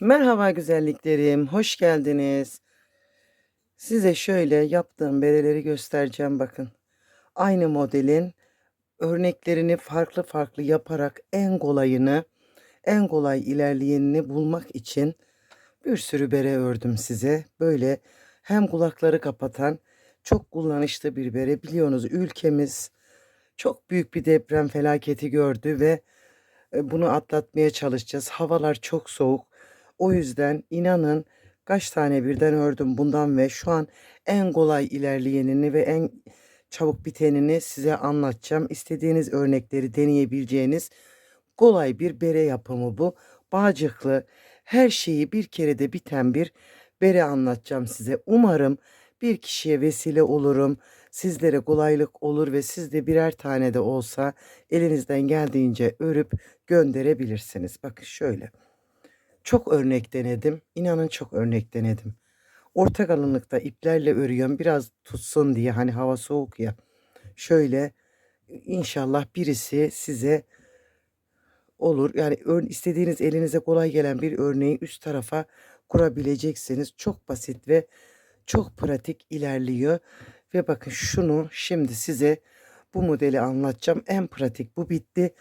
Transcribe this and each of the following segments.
Merhaba güzelliklerim, hoş geldiniz. Size şöyle yaptığım bereleri göstereceğim bakın. Aynı modelin örneklerini farklı farklı yaparak en kolayını, en kolay ilerleyenini bulmak için bir sürü bere ördüm size. Böyle hem kulakları kapatan çok kullanışlı bir bere. Biliyorsunuz ülkemiz çok büyük bir deprem felaketi gördü ve e, bunu atlatmaya çalışacağız. Havalar çok soğuk. O yüzden inanın kaç tane birden ördüm bundan ve şu an en kolay ilerleyenini ve en çabuk bitenini size anlatacağım. İstediğiniz örnekleri deneyebileceğiniz kolay bir bere yapımı bu. Bağcıklı her şeyi bir kerede biten bir bere anlatacağım size. Umarım bir kişiye vesile olurum. Sizlere kolaylık olur ve siz de birer tane de olsa elinizden geldiğince örüp gönderebilirsiniz. Bakın şöyle. Çok örnek denedim. İnanın çok örnek denedim. Orta kalınlıkta iplerle örüyorum. Biraz tutsun diye hani hava soğuk ya. Şöyle inşallah birisi size olur. Yani istediğiniz elinize kolay gelen bir örneği üst tarafa kurabileceksiniz. Çok basit ve çok pratik ilerliyor. Ve bakın şunu şimdi size bu modeli anlatacağım. En pratik bu bitti.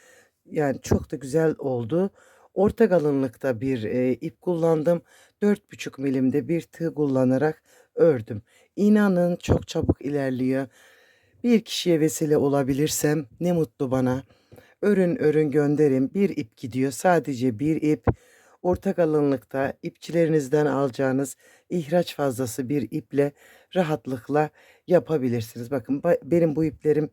Yani çok da güzel oldu. Orta kalınlıkta bir e, ip kullandım. 4,5 milimde bir tığ kullanarak ördüm. İnanın çok çabuk ilerliyor. Bir kişiye vesile olabilirsem ne mutlu bana. Örün örün gönderin. Bir ip gidiyor. Sadece bir ip. Orta kalınlıkta ipçilerinizden alacağınız ihraç fazlası bir iple rahatlıkla yapabilirsiniz. Bakın ba- benim bu iplerim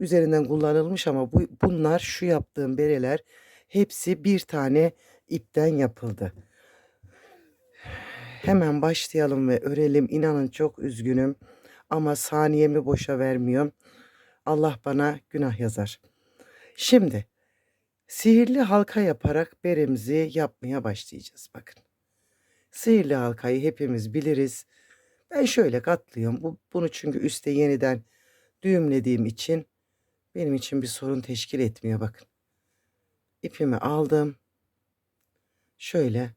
üzerinden kullanılmış ama bu, bunlar şu yaptığım bereler hepsi bir tane ipten yapıldı. Hemen başlayalım ve örelim. İnanın çok üzgünüm ama saniyemi boşa vermiyorum. Allah bana günah yazar. Şimdi sihirli halka yaparak beremizi yapmaya başlayacağız. Bakın. Sihirli halkayı hepimiz biliriz. Ben şöyle katlıyorum. Bu, bunu çünkü üstte yeniden düğümlediğim için benim için bir sorun teşkil etmiyor. Bakın. İpimi aldım. Şöyle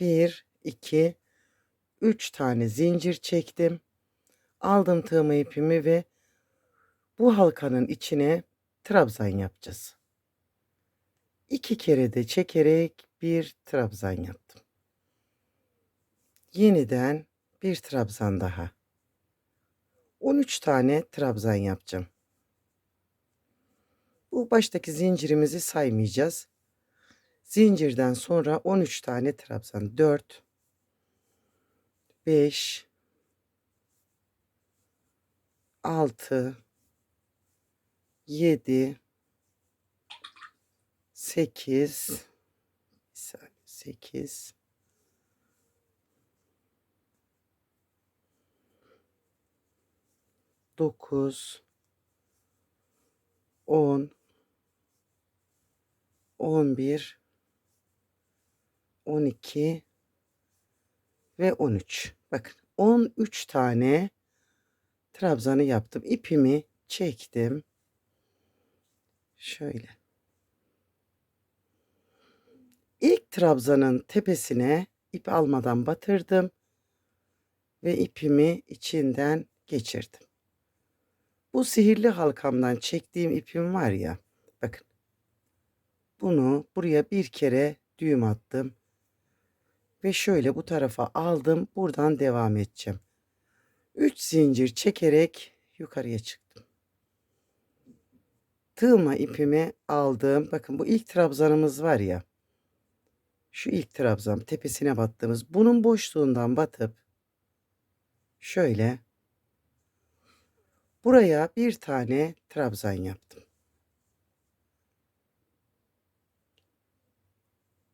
bir, iki, üç tane zincir çektim. Aldım tığımı ipimi ve bu halkanın içine trabzan yapacağız. İki kere de çekerek bir trabzan yaptım. Yeniden bir trabzan daha. 13 tane trabzan yapacağım. Bu baştaki zincirimizi saymayacağız. Zincirden sonra 13 tane trabzan. 4 5 6 7 8 8 9 10 11 12 ve 13. Bakın 13 tane trabzanı yaptım. İpimi çektim. Şöyle. İlk trabzanın tepesine ip almadan batırdım ve ipimi içinden geçirdim. Bu sihirli halkamdan çektiğim ipim var ya. Bakın. Bunu buraya bir kere düğüm attım. Ve şöyle bu tarafa aldım. Buradan devam edeceğim. 3 zincir çekerek yukarıya çıktım. Tığıma ipimi aldım. Bakın bu ilk trabzanımız var ya. Şu ilk trabzan tepesine battığımız. Bunun boşluğundan batıp şöyle buraya bir tane trabzan yaptım.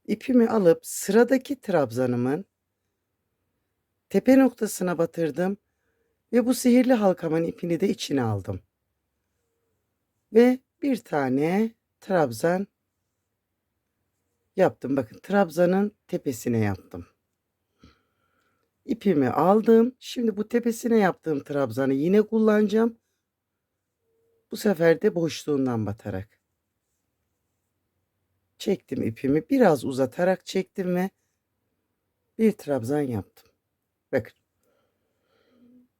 İpimi alıp sıradaki trabzanımın tepe noktasına batırdım ve bu sihirli halkamın ipini de içine aldım. Ve bir tane trabzan yaptım. Bakın trabzanın tepesine yaptım. İpimi aldım. Şimdi bu tepesine yaptığım trabzanı yine kullanacağım. Bu sefer de boşluğundan batarak. Çektim ipimi. Biraz uzatarak çektim ve bir trabzan yaptım. Bakın.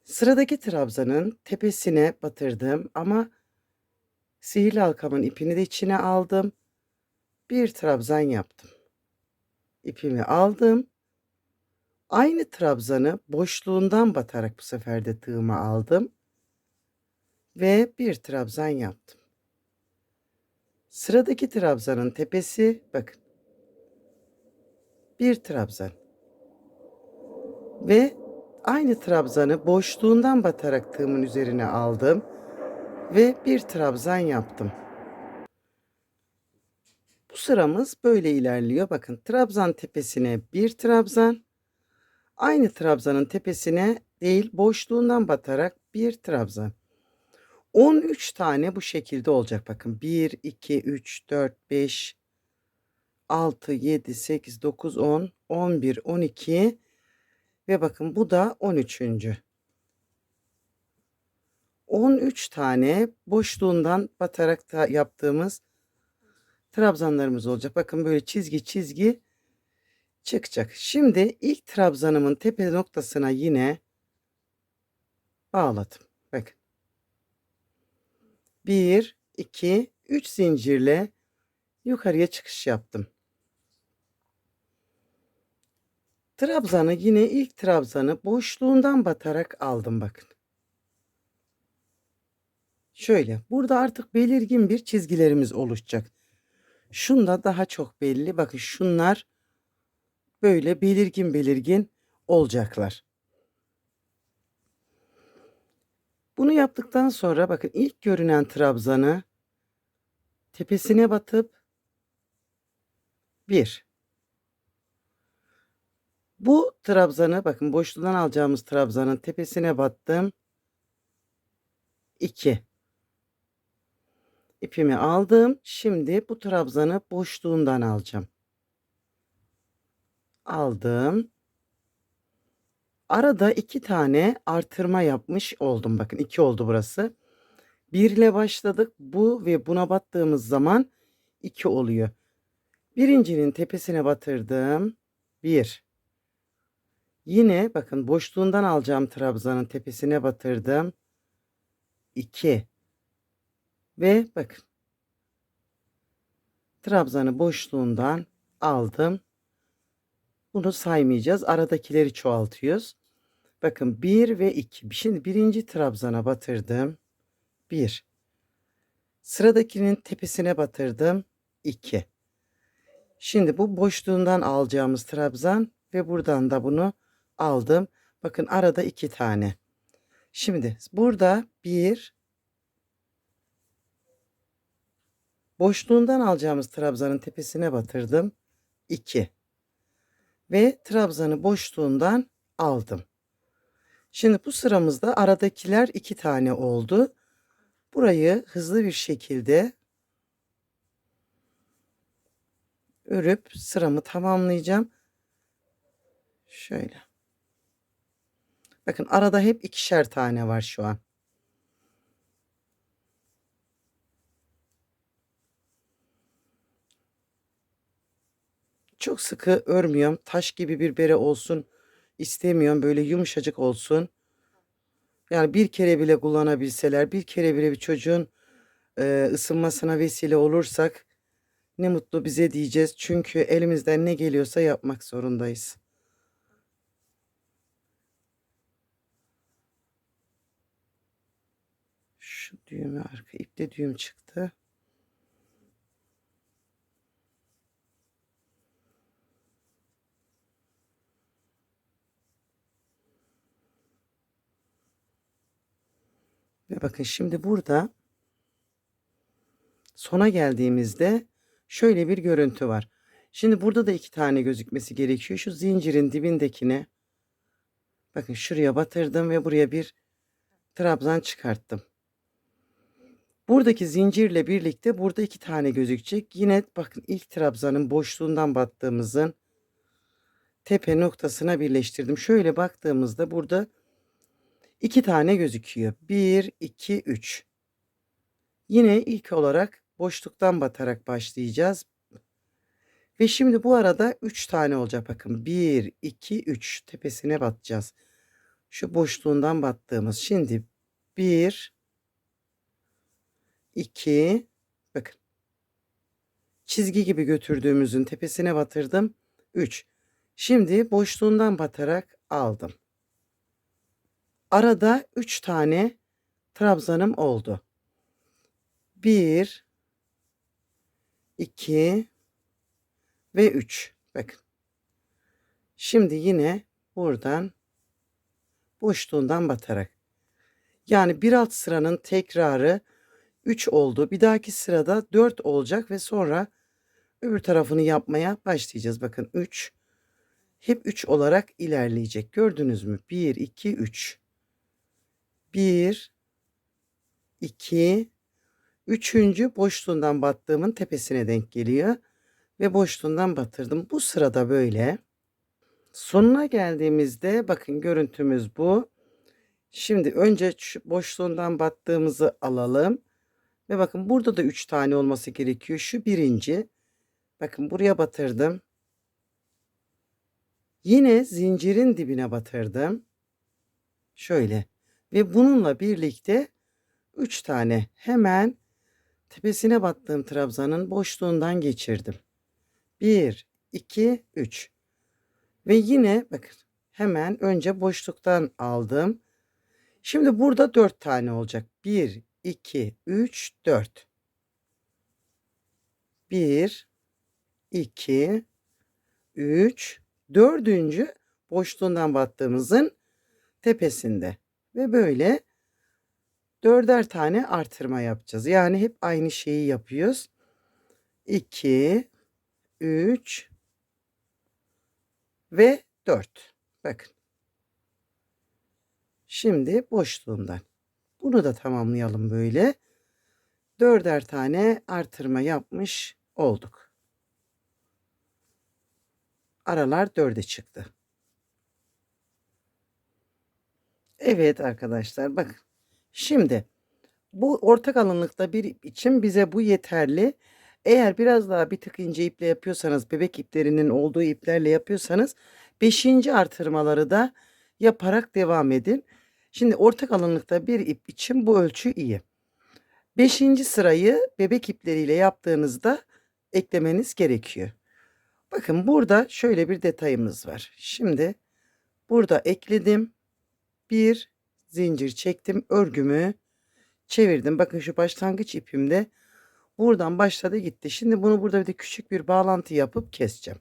Sıradaki trabzanın tepesine batırdım ama sihirli halkamın ipini de içine aldım. Bir trabzan yaptım. İpimi aldım. Aynı trabzanı boşluğundan batarak bu sefer de tığıma aldım. Ve bir trabzan yaptım. Sıradaki trabzanın tepesi bakın. Bir trabzan. Ve aynı trabzanı boşluğundan batarak tığımın üzerine aldım ve bir trabzan yaptım. Bu sıramız böyle ilerliyor. Bakın trabzan tepesine bir trabzan, aynı trabzanın tepesine değil boşluğundan batarak bir trabzan. 13 tane bu şekilde olacak. Bakın 1, 2, 3, 4, 5, 6, 7, 8, 9, 10, 11, 12 ve bakın bu da 13. 13 tane boşluğundan batarak yaptığımız trabzanlarımız olacak. Bakın böyle çizgi çizgi çıkacak. Şimdi ilk trabzanımın tepe noktasına yine bağladım. Bakın. 1, 2, 3 zincirle yukarıya çıkış yaptım. Trabzanı yine ilk trabzanı boşluğundan batarak aldım bakın. Şöyle burada artık belirgin bir çizgilerimiz oluşacak. Şunda daha çok belli. Bakın şunlar böyle belirgin belirgin olacaklar. Bunu yaptıktan sonra bakın ilk görünen trabzanı tepesine batıp 1 bu trabzanı bakın boşluğundan alacağımız trabzanın tepesine battım. 2 ipimi aldım. Şimdi bu trabzanı boşluğundan alacağım. Aldım. Arada iki tane artırma yapmış oldum. Bakın iki oldu burası. Bir ile başladık. Bu ve buna battığımız zaman iki oluyor. Birincinin tepesine batırdım. Bir. Yine bakın boşluğundan alacağım trabzanın tepesine batırdım. 2 ve bakın trabzanı boşluğundan aldım. Bunu saymayacağız. Aradakileri çoğaltıyoruz. Bakın 1 ve 2. Şimdi birinci trabzana batırdım. 1. Sıradakinin tepesine batırdım. 2. Şimdi bu boşluğundan alacağımız trabzan ve buradan da bunu aldım. Bakın arada iki tane. Şimdi burada bir boşluğundan alacağımız trabzanın tepesine batırdım. 2 ve trabzanı boşluğundan aldım. Şimdi bu sıramızda aradakiler iki tane oldu. Burayı hızlı bir şekilde örüp sıramı tamamlayacağım. Şöyle. Bakın arada hep ikişer tane var şu an. Çok sıkı örmüyorum. Taş gibi bir bere olsun istemiyorum. Böyle yumuşacık olsun. Yani bir kere bile kullanabilseler, bir kere bile bir çocuğun e, ısınmasına vesile olursak ne mutlu bize diyeceğiz. Çünkü elimizden ne geliyorsa yapmak zorundayız. Şu düğümü arka ipte düğüm çıktı. Ve bakın şimdi burada sona geldiğimizde şöyle bir görüntü var. Şimdi burada da iki tane gözükmesi gerekiyor. Şu zincirin dibindekine bakın şuraya batırdım ve buraya bir trabzan çıkarttım. Buradaki zincirle birlikte burada iki tane gözükecek. Yine bakın ilk trabzanın boşluğundan battığımızın tepe noktasına birleştirdim. Şöyle baktığımızda burada iki tane gözüküyor. 1, 2, 3. Yine ilk olarak boşluktan batarak başlayacağız. Ve şimdi bu arada 3 tane olacak. Bakın 1, 2, 3 tepesine batacağız. Şu boşluğundan battığımız. Şimdi 1, 2, bakın. Çizgi gibi götürdüğümüzün tepesine batırdım. 3. Şimdi boşluğundan batarak aldım. Arada 3 tane trabzanım oldu. 1 2 ve 3. Bakın. Şimdi yine buradan boşluğundan batarak. Yani bir alt sıranın tekrarı 3 oldu. Bir dahaki sırada 4 olacak ve sonra öbür tarafını yapmaya başlayacağız. Bakın 3 hep 3 olarak ilerleyecek. Gördünüz mü? 1 2 3. 1 2 Üçüncü boşluğundan battığımın tepesine denk geliyor ve boşluğundan batırdım. Bu sırada böyle. Sonuna geldiğimizde bakın görüntümüz bu. Şimdi önce boşluğundan battığımızı alalım. Ve bakın burada da 3 tane olması gerekiyor. Şu birinci. Bakın buraya batırdım. Yine zincirin dibine batırdım. Şöyle. Ve bununla birlikte 3 tane hemen tepesine battığım trabzanın boşluğundan geçirdim. 1, 2, 3. Ve yine bakın hemen önce boşluktan aldım. Şimdi burada 4 tane olacak. 1, 2, 3, 4. 1, 2, 3, dördüncü boşluğundan battığımızın tepesinde. Ve böyle dörder tane artırma yapacağız. Yani hep aynı şeyi yapıyoruz. 2, 3 ve 4. Bakın. Şimdi boşluğundan. Bunu da tamamlayalım böyle. Dörder tane artırma yapmış olduk. Aralar dörde çıktı. Evet arkadaşlar bakın. Şimdi bu orta kalınlıkta bir ip için bize bu yeterli. Eğer biraz daha bir tık ince iple yapıyorsanız, bebek iplerinin olduğu iplerle yapıyorsanız 5. artırmaları da yaparak devam edin. Şimdi orta kalınlıkta bir ip için bu ölçü iyi. 5. sırayı bebek ipleriyle yaptığınızda eklemeniz gerekiyor. Bakın burada şöyle bir detayımız var. Şimdi burada ekledim. Bir zincir çektim. Örgümü çevirdim. Bakın şu başlangıç ipimde buradan başladı gitti. Şimdi bunu burada bir de küçük bir bağlantı yapıp keseceğim.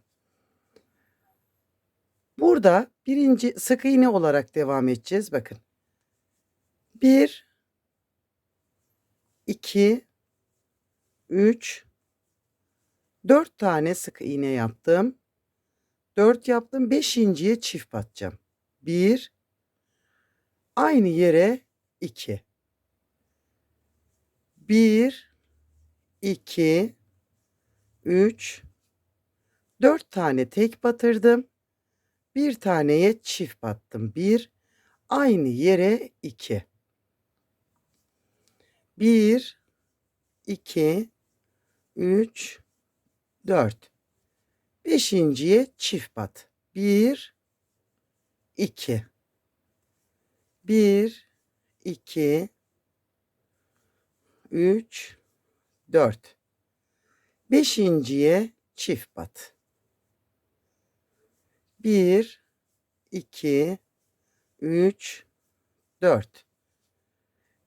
Burada birinci sık iğne olarak devam edeceğiz. Bakın. 1 2 3 4 tane sık iğne yaptım. 4 yaptım. 5.'ye çift batacağım. 1 aynı yere 2 1 2 3 4 tane tek batırdım. Bir taneye çift battım. 1 aynı yere 2 1 2 3 4 Beşinciye çift bat. 1 2 1 2 3 4 Beşinciye çift bat. 1 2 3 4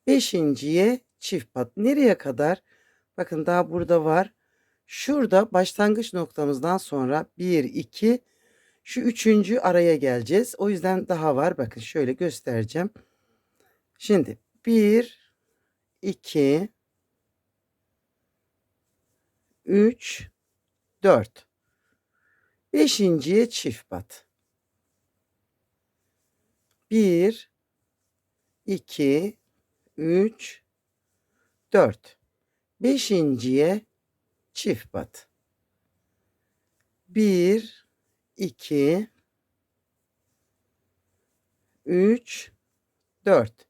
Beşinciye çift bat. Nereye kadar? Bakın daha burada var. Şurada başlangıç noktamızdan sonra 1 2 şu üçüncü araya geleceğiz. O yüzden daha var. Bakın şöyle göstereceğim. Şimdi 1 2 3 4 Beşinciye çift bat. 1 2 3 4 Beşinciye çift bat. 1 2 3 4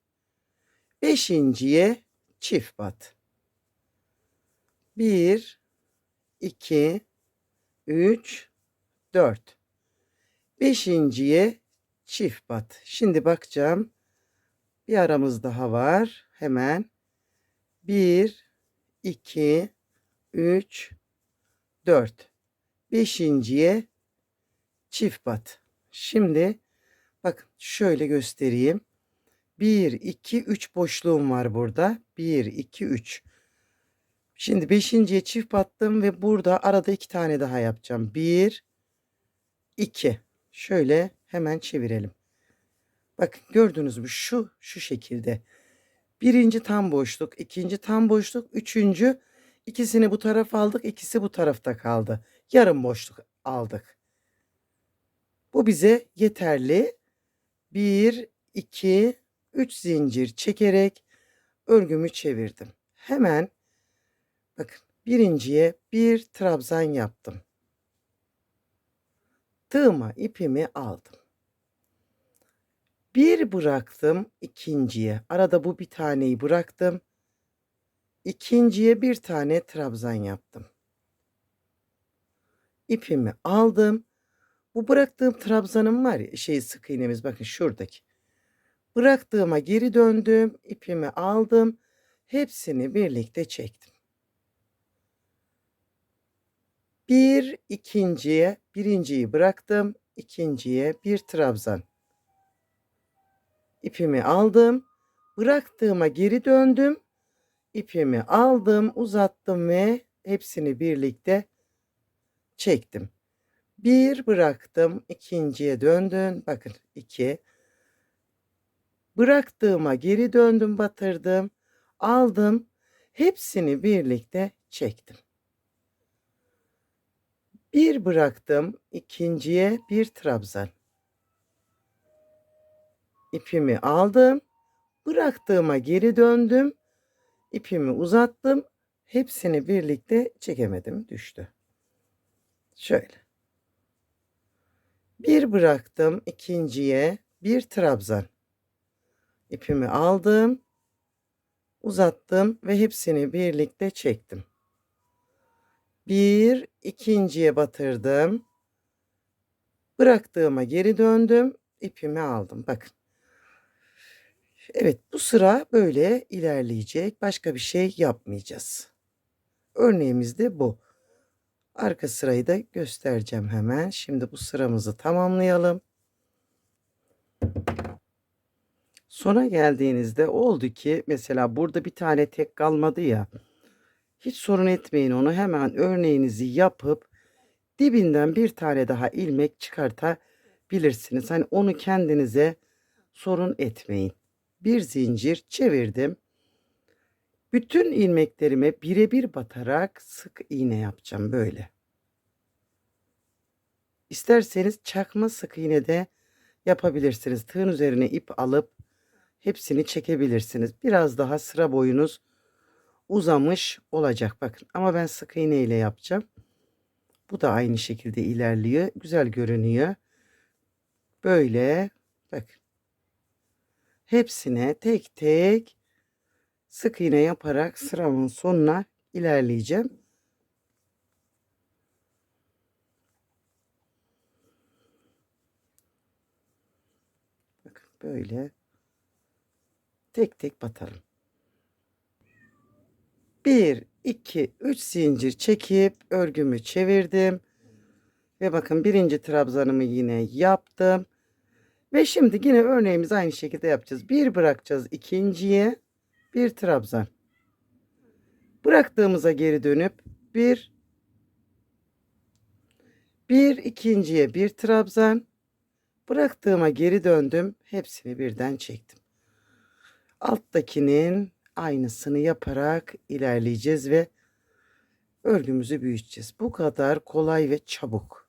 Beşinciye çift bat. 1 2 3, 4. Beşinciye çift bat. Şimdi bakacağım. Bir aramız daha var. Hemen 1, 2, 3, 4. Beşinciye çift bat. Şimdi bakın şöyle göstereyim. 1, 2, 3 boşluğum var burada. 1, 2, 3. Şimdi beşinciye çift battım ve burada arada iki tane daha yapacağım. 1, 2. Şöyle hemen çevirelim. Bakın gördünüz mü? Şu şu şekilde. Birinci tam boşluk, ikinci tam boşluk, üçüncü ikisini bu tarafa aldık, ikisi bu tarafta kaldı. Yarım boşluk aldık. Bu bize yeterli. 1, 2, 3 zincir çekerek örgümü çevirdim. Hemen bakın birinciye bir trabzan yaptım. Tığıma ipimi aldım. Bir bıraktım ikinciye. Arada bu bir taneyi bıraktım. İkinciye bir tane trabzan yaptım. İpimi aldım. Bu bıraktığım trabzanım var ya şey sık iğnemiz bakın şuradaki. Bıraktığıma geri döndüm. ipimi aldım. Hepsini birlikte çektim. Bir ikinciye birinciyi bıraktım. ikinciye bir trabzan. İpimi aldım. Bıraktığıma geri döndüm. İpimi aldım, uzattım ve hepsini birlikte çektim. Bir bıraktım, ikinciye döndüm. Bakın iki. Bıraktığıma geri döndüm, batırdım. Aldım. Hepsini birlikte çektim. Bir bıraktım, ikinciye bir trabzan. İpimi aldım. Bıraktığıma geri döndüm. İpimi uzattım. Hepsini birlikte çekemedim. Düştü. Şöyle. Bir bıraktım ikinciye bir trabzan. İpimi aldım. Uzattım ve hepsini birlikte çektim. Bir ikinciye batırdım. Bıraktığıma geri döndüm. İpimi aldım. Bakın. Evet bu sıra böyle ilerleyecek. Başka bir şey yapmayacağız. Örneğimiz de bu. Arka sırayı da göstereceğim hemen. Şimdi bu sıramızı tamamlayalım. Sona geldiğinizde oldu ki mesela burada bir tane tek kalmadı ya. Hiç sorun etmeyin onu. Hemen örneğinizi yapıp dibinden bir tane daha ilmek çıkartabilirsiniz. Hani onu kendinize sorun etmeyin. Bir zincir çevirdim. Bütün ilmeklerime birebir batarak sık iğne yapacağım böyle. İsterseniz çakma sık iğne de yapabilirsiniz. Tığın üzerine ip alıp hepsini çekebilirsiniz. Biraz daha sıra boyunuz uzamış olacak. Bakın ama ben sık iğne ile yapacağım. Bu da aynı şekilde ilerliyor. Güzel görünüyor. Böyle bakın. Hepsine tek tek sık iğne yaparak sıramın sonuna ilerleyeceğim. Bakın böyle tek tek batalım. 1 2 3 zincir çekip örgümü çevirdim. Ve bakın birinci trabzanımı yine yaptım. Ve şimdi yine örneğimizi aynı şekilde yapacağız. Bir bırakacağız ikinciye bir trabzan. Bıraktığımıza geri dönüp bir bir ikinciye bir trabzan. Bıraktığıma geri döndüm. Hepsini birden çektim. Alttakinin aynısını yaparak ilerleyeceğiz ve örgümüzü büyüteceğiz. Bu kadar kolay ve çabuk.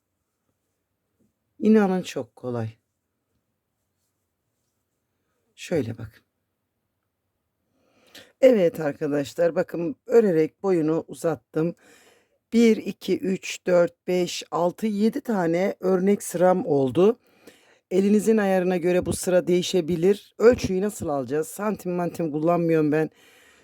İnanın çok kolay. Şöyle bakın. Evet arkadaşlar bakın örerek boyunu uzattım. 1, 2, 3, 4, 5, 6, 7 tane örnek sıram oldu. Elinizin ayarına göre bu sıra değişebilir. Ölçüyü nasıl alacağız? Santim mantim kullanmıyorum ben.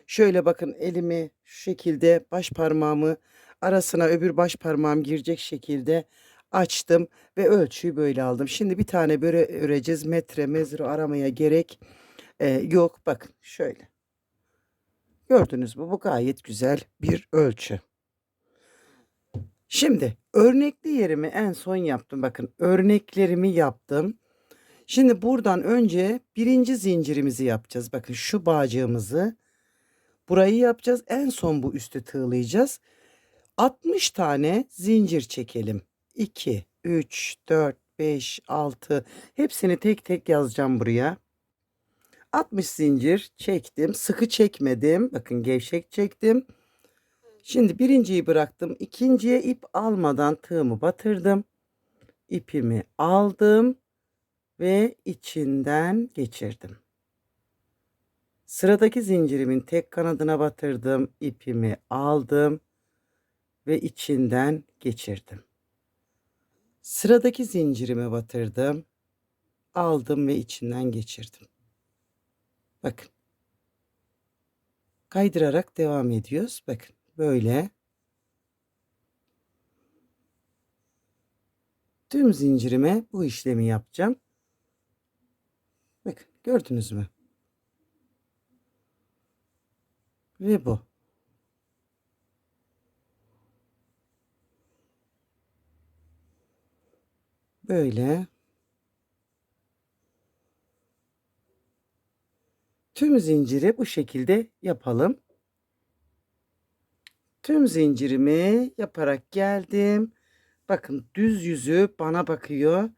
Şöyle bakın elimi şu şekilde baş parmağımı arasına öbür baş parmağım girecek şekilde açtım ve ölçüyü böyle aldım. Şimdi bir tane böyle öreceğiz. Metre, mezro aramaya gerek e, yok. Bakın şöyle. Gördünüz mü? Bu gayet güzel bir ölçü. Şimdi örnekli yerimi en son yaptım. Bakın örneklerimi yaptım. Şimdi buradan önce birinci zincirimizi yapacağız. Bakın şu bağcığımızı burayı yapacağız. En son bu üstü tığlayacağız. 60 tane zincir çekelim. 2, 3, 4, 5, 6 hepsini tek tek yazacağım buraya. 60 zincir çektim. Sıkı çekmedim. Bakın gevşek çektim. Şimdi birinciyi bıraktım. İkinciye ip almadan tığımı batırdım. İpimi aldım ve içinden geçirdim. Sıradaki zincirimin tek kanadına batırdım. ipimi aldım ve içinden geçirdim. Sıradaki zincirime batırdım. Aldım ve içinden geçirdim. Bakın. Kaydırarak devam ediyoruz. Bakın böyle. Tüm zincirime bu işlemi yapacağım. Bakın gördünüz mü? Ve bu. Böyle. Tüm zinciri bu şekilde yapalım. Tüm zincirimi yaparak geldim. Bakın düz yüzü bana bakıyor.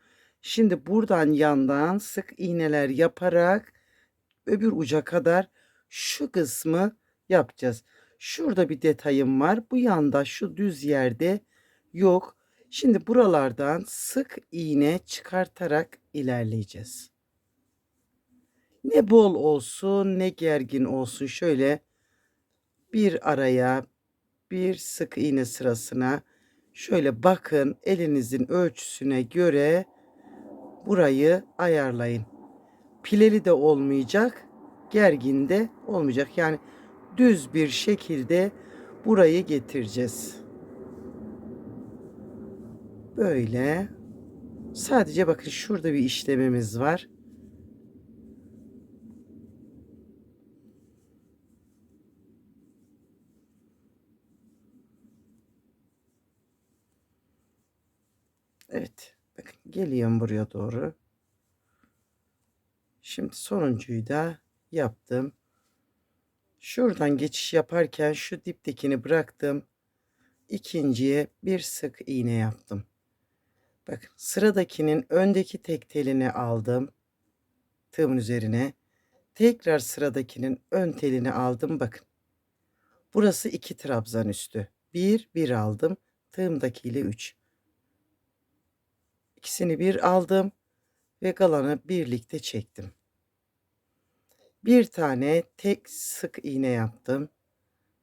Şimdi buradan yandan sık iğneler yaparak öbür uca kadar şu kısmı yapacağız. Şurada bir detayım var. Bu yanda şu düz yerde yok. Şimdi buralardan sık iğne çıkartarak ilerleyeceğiz. Ne bol olsun ne gergin olsun şöyle bir araya bir sık iğne sırasına şöyle bakın elinizin ölçüsüne göre burayı ayarlayın. Pileli de olmayacak, gergin de olmayacak. Yani düz bir şekilde burayı getireceğiz. Böyle. Sadece bakın şurada bir işlemimiz var. Evet. Bakın geliyorum buraya doğru. Şimdi sonuncuyu da yaptım. Şuradan geçiş yaparken şu diptekini bıraktım. İkinciye bir sık iğne yaptım. Bakın sıradakinin öndeki tek telini aldım. Tığımın üzerine. Tekrar sıradakinin ön telini aldım. Bakın. Burası iki trabzan üstü. Bir, bir aldım. Tığımdakiyle üç. İkisini bir aldım ve kalanı birlikte çektim. Bir tane tek sık iğne yaptım.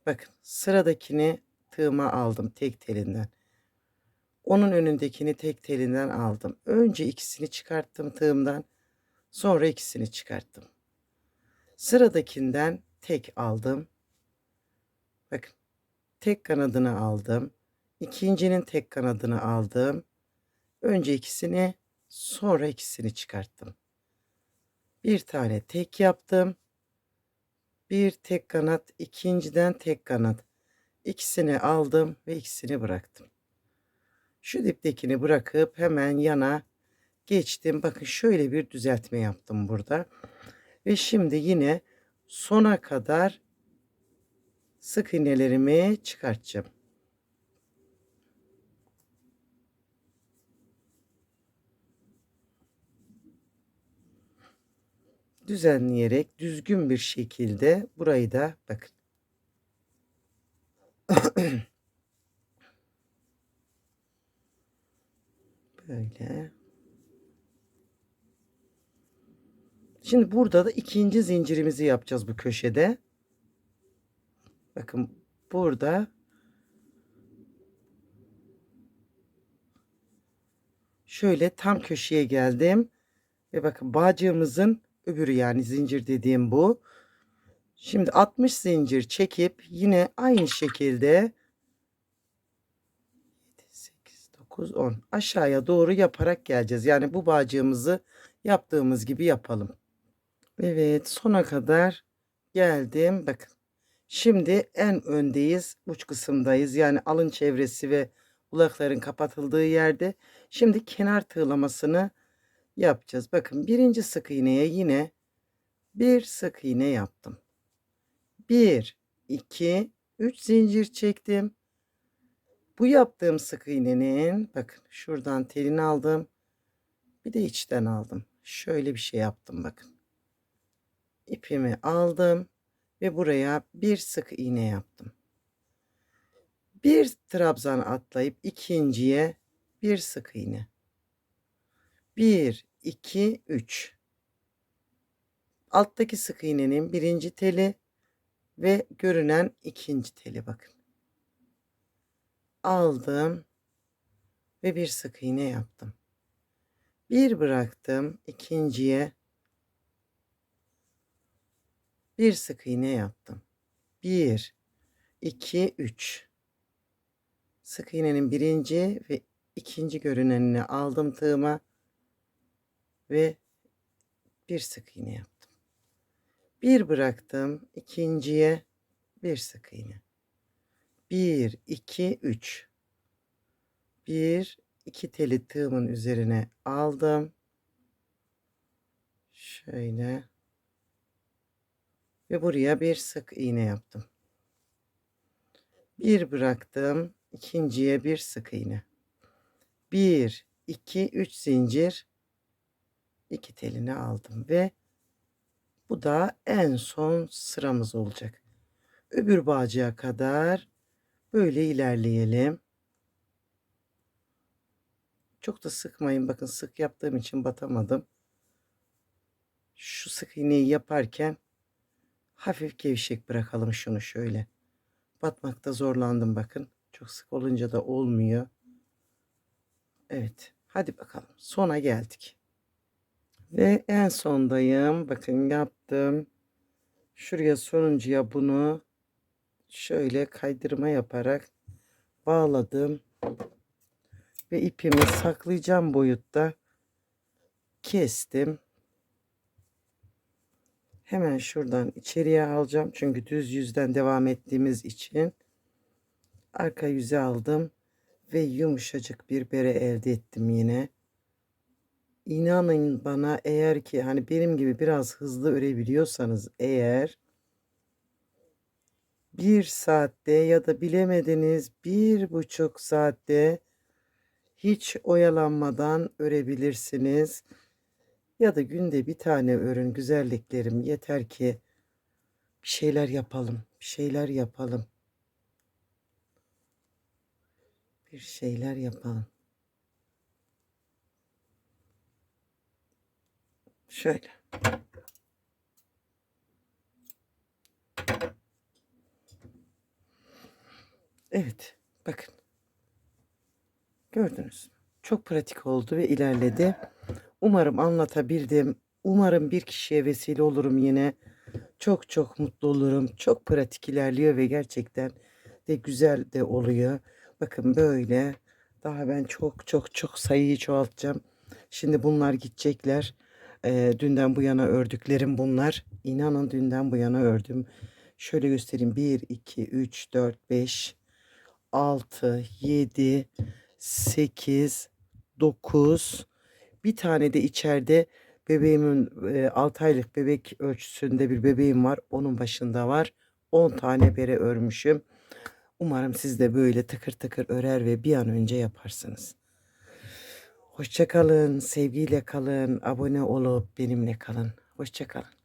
Bakın sıradakini tığıma aldım tek telinden. Onun önündekini tek telinden aldım. Önce ikisini çıkarttım tığımdan. Sonra ikisini çıkarttım. Sıradakinden tek aldım. Bakın tek kanadını aldım. İkincinin tek kanadını aldım. Önce ikisini sonra ikisini çıkarttım. Bir tane tek yaptım. Bir tek kanat, ikinciden tek kanat. İkisini aldım ve ikisini bıraktım. Şu diptekini bırakıp hemen yana geçtim. Bakın şöyle bir düzeltme yaptım burada. Ve şimdi yine sona kadar sık iğnelerimi çıkartacağım. Düzenleyerek düzgün bir şekilde burayı da bakın. Böyle. Şimdi burada da ikinci zincirimizi yapacağız bu köşede. Bakın burada şöyle tam köşeye geldim. Ve bakın bağcığımızın öbürü yani zincir dediğim bu. Şimdi 60 zincir çekip yine aynı şekilde 9, 10. Aşağıya doğru yaparak geleceğiz. Yani bu bağcığımızı yaptığımız gibi yapalım. Evet sona kadar geldim. Bakın. Şimdi en öndeyiz. Uç kısımdayız. Yani alın çevresi ve ulakların kapatıldığı yerde. Şimdi kenar tığlamasını yapacağız. Bakın birinci sık iğneye yine bir sık iğne yaptım. 1, 2, 3 zincir çektim. Bu yaptığım sık iğnenin bakın şuradan telini aldım. Bir de içten aldım. Şöyle bir şey yaptım bakın. İpimi aldım ve buraya bir sık iğne yaptım. Bir trabzan atlayıp ikinciye bir sık iğne. 1 2 3 Alttaki sık iğnenin birinci teli ve görünen ikinci teli bakın. Aldım ve bir sık iğne yaptım. Bir bıraktım ikinciye bir sık iğne yaptım. 1 2 3 Sık iğnenin birinci ve ikinci görünenini aldım tığıma ve bir sık iğne yaptım. Bir bıraktım ikinciye bir sık iğne. 1 2 3 1 2 teli tığımın üzerine aldım. Şöyle ve buraya bir sık iğne yaptım. Bir bıraktım ikinciye bir sık iğne. 1 2 3 zincir iki telini aldım ve bu da en son sıramız olacak. Öbür bağcığa kadar böyle ilerleyelim. Çok da sıkmayın. Bakın sık yaptığım için batamadım. Şu sık iğneyi yaparken hafif gevşek bırakalım şunu şöyle. Batmakta zorlandım bakın. Çok sık olunca da olmuyor. Evet. Hadi bakalım. Sona geldik. Ve en sondayım. Bakın yaptım. Şuraya sonuncuya bunu şöyle kaydırma yaparak bağladım. Ve ipimi saklayacağım boyutta kestim. Hemen şuradan içeriye alacağım. Çünkü düz yüzden devam ettiğimiz için arka yüze aldım ve yumuşacık bir bere elde ettim yine. İnanın bana eğer ki hani benim gibi biraz hızlı örebiliyorsanız eğer bir saatte ya da bilemediniz bir buçuk saatte hiç oyalanmadan örebilirsiniz. Ya da günde bir tane örün güzelliklerim yeter ki bir şeyler yapalım. Bir şeyler yapalım. Bir şeyler yapalım. Şöyle. Evet. Bakın. Gördünüz. Çok pratik oldu ve ilerledi. Umarım anlatabildim. Umarım bir kişiye vesile olurum yine. Çok çok mutlu olurum. Çok pratik ilerliyor ve gerçekten de güzel de oluyor. Bakın böyle. Daha ben çok çok çok sayıyı çoğaltacağım. Şimdi bunlar gidecekler. Ee, dünden bu yana ördüklerim bunlar. İnanın dünden bu yana ördüm. Şöyle göstereyim. 1, 2, 3, 4, 5, 6, 7, 8, 9. Bir tane de içeride bebeğimin e, 6 aylık bebek ölçüsünde bir bebeğim var. Onun başında var. 10 tane bere örmüşüm. Umarım siz de böyle tıkır tıkır örer ve bir an önce yaparsınız. Hoşçakalın, sevgiyle kalın, abone olup benimle kalın. Hoşçakalın.